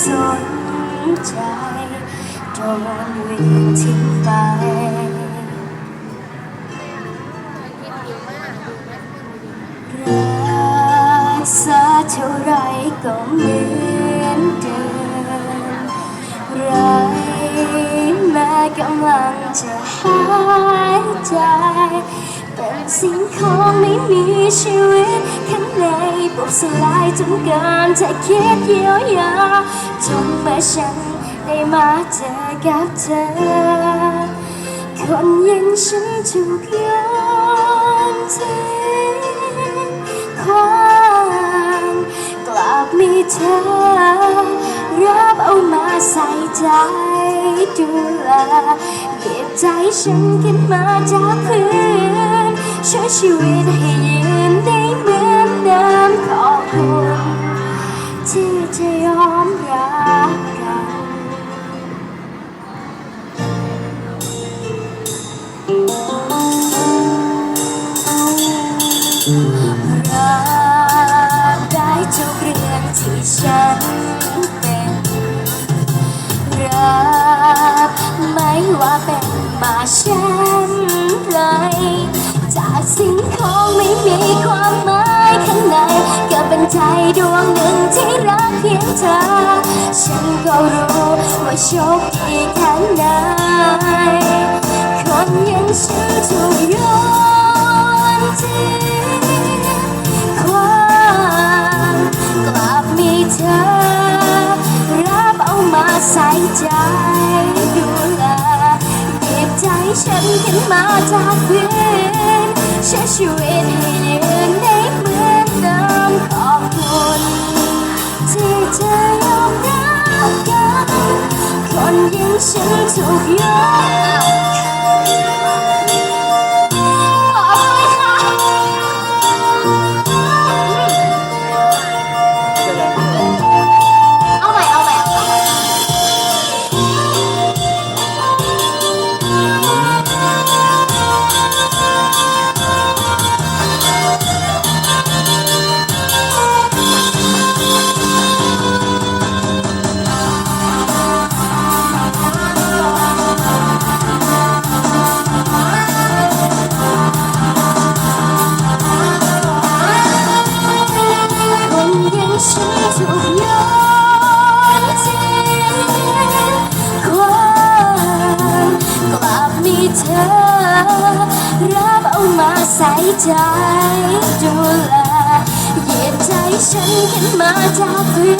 สนใจโดนวียนทิ้งไปรักษาเท่าไรก็เหมือนเดิมไรแม้กำลังจะหายใจ เป็นสิ่งของไม่มีชีวิตข้างในบุบสลายจนเกินจะคิดเยียวยาจนเมื่อฉันได้มาเจอกับเธอ คนยังฉันถูกโยนทิ้งความกลับมีเธอ รับเอามาใส่ใจดูแลเก็บใจฉันขึ้นมาจากพื้น ช่วยชีวิตให้ยืนได้เหมือนเดิมขอบคุณที่จะยอม เป็นใจดวงหนึ่งที่รักเพียงเธอ ฉันก็รู้ว่าโชคดีแค่ไหน คนอยังฉันถูกโยนทิ้งความกลับมีเธอ รับเอามาใส่ใจดูแลเก็บใจฉันขึ้นมาจากพื้นใช้ชีวิตให้ยืน คนอยั รับเอามาใส่ใจดูแลเหยียดใจฉันขึ้นมาจากพื้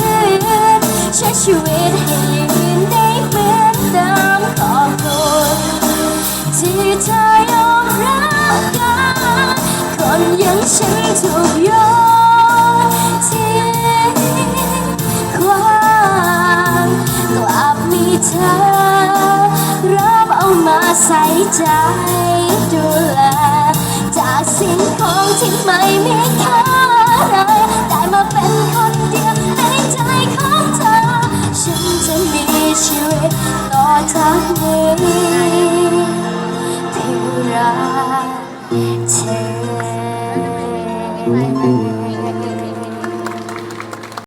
นใช้ชีวิตให้ยืนได้เหมือนเดิมขอบคุณที่เธอยอมรับกันคนอยังฉันถูกโยน ใจดูแลจากสิ่งของที่ไม่มีค่าอะไรได้มาเป็นคนเดียวในใจของเธอ ฉันจะมีชีวิตต่อจากนี้ที่รัก